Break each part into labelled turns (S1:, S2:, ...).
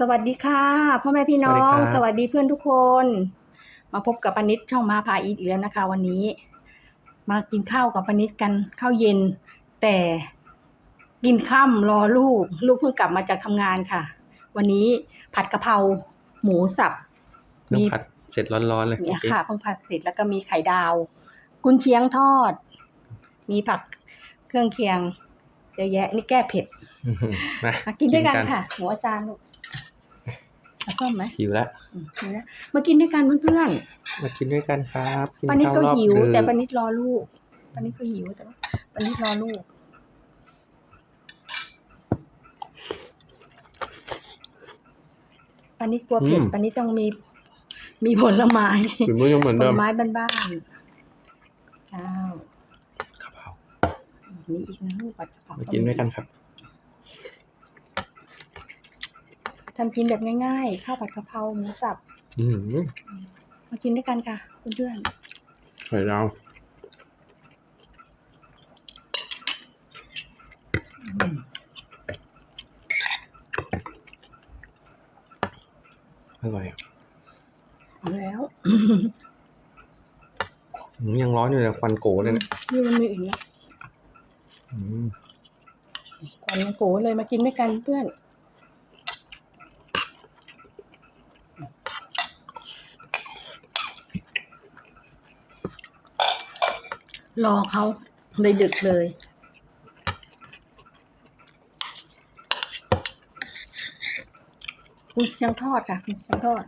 S1: สวัสดีค่ะพ่อแม่พี่น้อง
S2: สวัสดีครับ
S1: สวัสดีเพื่อนทุกคน มาพบกับปานิดช่องมาพาอีทอีกแล้วนะคะ วันนี้ มากินข้าวกับปานิดกันข้าวเย็น แต่กินค่ำรอลูก ลูกเพิ่งกลับมาจากทำงานค่ะ วันนี้ผัดกะเพราหมูสับ
S2: เพิ่ง
S1: มี
S2: ผัดเสร็จร้อนๆเลย
S1: เนี่ย
S2: โอเค
S1: ค่ะเพิ่งผัดเสร็จแล้วก็มีไข่ดาว กุนเชียงทอด มีผักเครื่องเคียงเยอะแยะนี่แก้เผ็ด
S2: อื้อหือมา
S1: มากินด้วยกันค่ะหมูอาจารย์ลูก เอาส้มไหม
S2: หิวแล้ว
S1: อืมนี่นะมากินด้วยกันเพื่อน
S2: มากินด้วยกันครับกิ
S1: ๆปานิดก็
S2: ข้ารอบ
S1: หิว
S2: ดึ
S1: แต่ปานิดรอลูกปานิดก็หิวแต่ว่าปานิดรอลูก ปานิดกลัวเผ็ดปานิดต้องมี มีผลไม้
S2: ฝีมือยังเหมือน
S1: ผ
S2: เดิ
S1: ล
S2: ม
S1: ไม้บ้านๆข้าว
S2: กะเพรา
S1: มีอีกนะลูกผัดกะเพรา
S2: มากินด้วยกันครับ
S1: ทำกินแบบง่ายๆ ข้าวผัดกะเพราหมูสับ
S2: อือหือ
S1: มากินด้วยกันค่ะเพื่อน
S2: ไข่ดาว
S1: ๆอืม
S2: อร่อยอะ
S1: เอาแล้ว
S2: อืมยังร้อนอยู่เลยควันโกเลยนะ
S1: นี่มันมีอีกนะ
S2: อืม
S1: ควันมันโกเลยมากินด้วยกันเพื่อน รอเขาเลยดึกเลย คุณยังทอดค่ะคุณยังทอด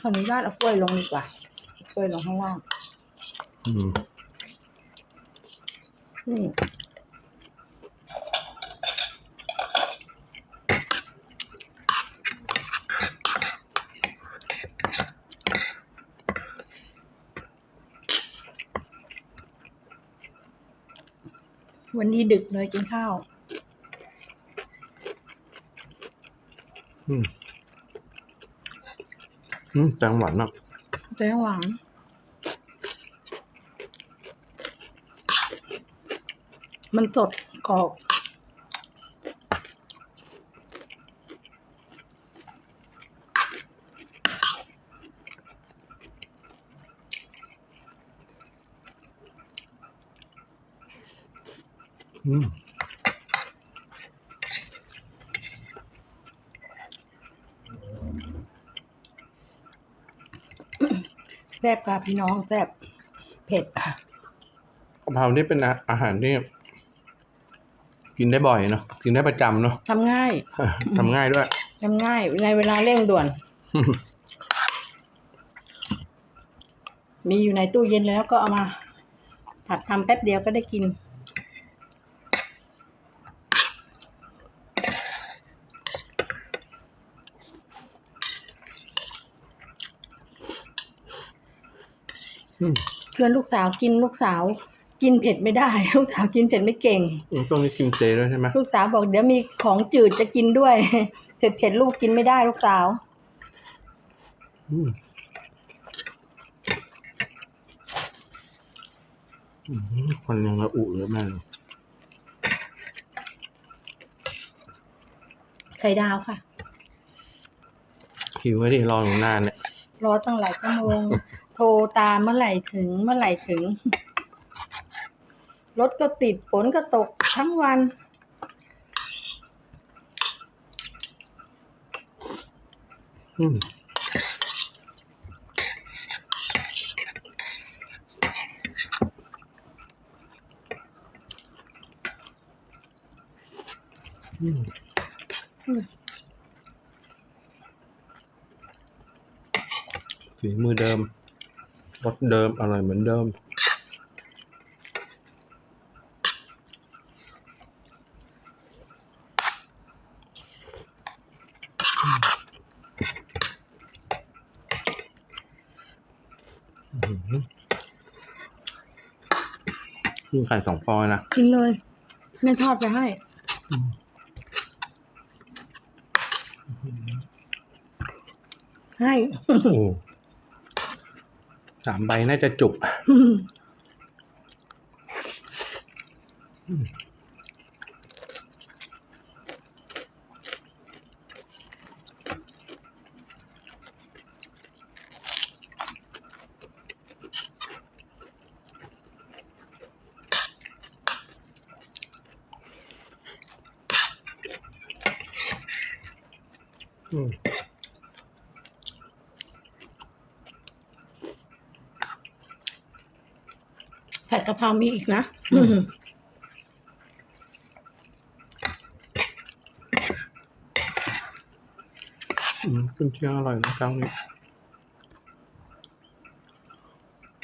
S1: ขออนุญาตเอากล้วยลงดีกว่ากล้วยลงข้างล่าง
S2: อืม
S1: นี่ วันนี้ดึกเลยกินข้าว
S2: อืม อืมแตงหวานมาก
S1: แตงหวานมันสดกรอบ
S2: อืม
S1: แซ่บค่ะพี่น้องแซ่บเผ็ดค่ะ
S2: กะเพรานี่เป็นอาอาหารที่กินได้บ่อยเนาะกินได้ประจำเนาะ
S1: ทำง่าย
S2: ทำง่ายด้วย
S1: ทำง่ายในเวลาเร่งด่วน มีอยู่ในตู้เย็นแล้วก็เอามา ผัดทำแป๊บเดียวก็ได้กิน
S2: อืม
S1: เพื่อนลูกสาวกินลูกสาว กินเผ็ดไม่ได้ ลูกสาวกินเผ็ดไม่เก่ง
S2: ช่วงนี้กินเจด้วยใช่ไหม
S1: ลูกสาวบอกเดี๋ยวมีของจืดจะกินด้วยเผ็ดเผ็ดๆลูกกินไม่ได้ลูกสาว
S2: อืมอืมควันยังระอุเลยแม่เลย
S1: ไข่ดาวค่ะ
S2: หิวไว้ดิรออยู่นานเนี่ย
S1: รอตั้งหลายชั่วโมง โทรตามเมื่อไหร่ถึงเมื่อไหร่ถึง รถก็ติดฝนก็ตกทั้งวัน
S2: อืมอืม
S1: อืม
S2: ฝีมือเดิม รสเดิมอร่อยเหมือนเดิมอื้อหือกินไข่สองฟองเลยนะ
S1: กินเลยแม่ทอดไปให้ ให้
S2: โอ้ สามใบน่าจะจุกอืม
S1: ผัดกะเพรามีอีกนะ
S2: อืมอืมคุณเชียงอร่อยนะเจ้านี้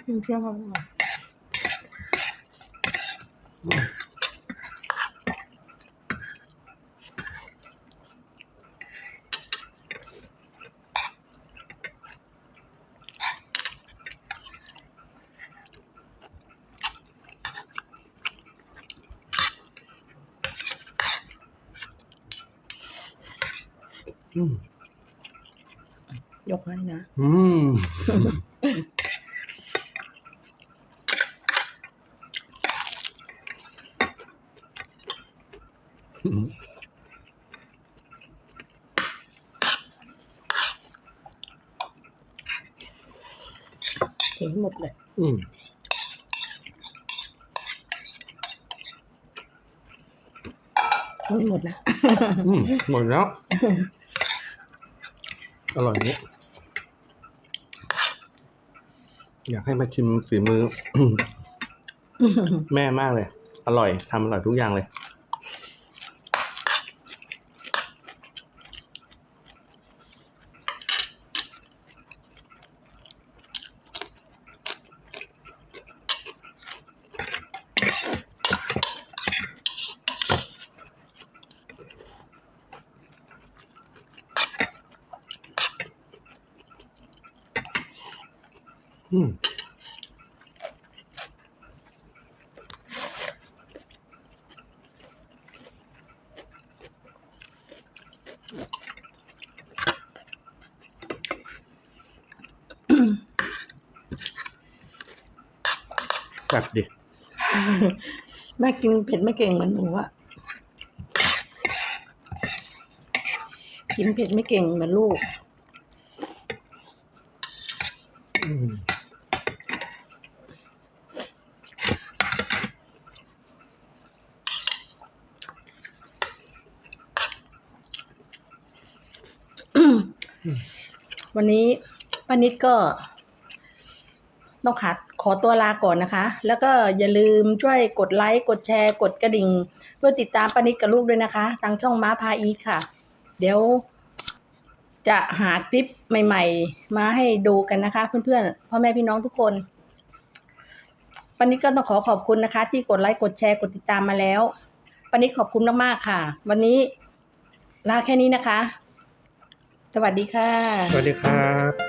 S1: อืมเชื่อเขาว่า
S2: อืม
S1: ยกให้นะ
S2: อืมอืม
S1: เทให้หมดเลย
S2: อืม
S1: กินให้หมดนะ
S2: อืมหมดแล้ว อร่อยเนี้ยอยากให้มาชิมฝีมือ แม่มากเลย อร่อยทำอร่อยทุกอย่างเลย อืมจับดิ
S1: แม่กินเผ็ดไม่เก่งเหมือนหนูอะกินเผ็ดไม่เก่งเหมือนลูก วันนี้ป้านิดก็ต้องขาดขอตัวลาก่อนนะคะ แล้วก็อย่าลืมช่วยกดไลค์ กดแชร์ กดกระดิ่ง เพื่อติดตามป้านิดกับลูกด้วยนะคะ ทางช่องม้าพาอีค่ะ เดี๋ยวจะหาคลิปใหม่ ๆ มาให้ดูกันนะคะ เพื่อนๆพ่อแม่พี่น้องทุกคนป้านิดก็ต้องขอขอบคุณนะคะ ที่กดไลค์กดแชร์กดติดตามมาแล้วป้านิดขอบคุณมากๆค่ะ วันนี้ลาแค่นี้นะคะ สวัสดีค่ะ
S2: สวัสดีครับ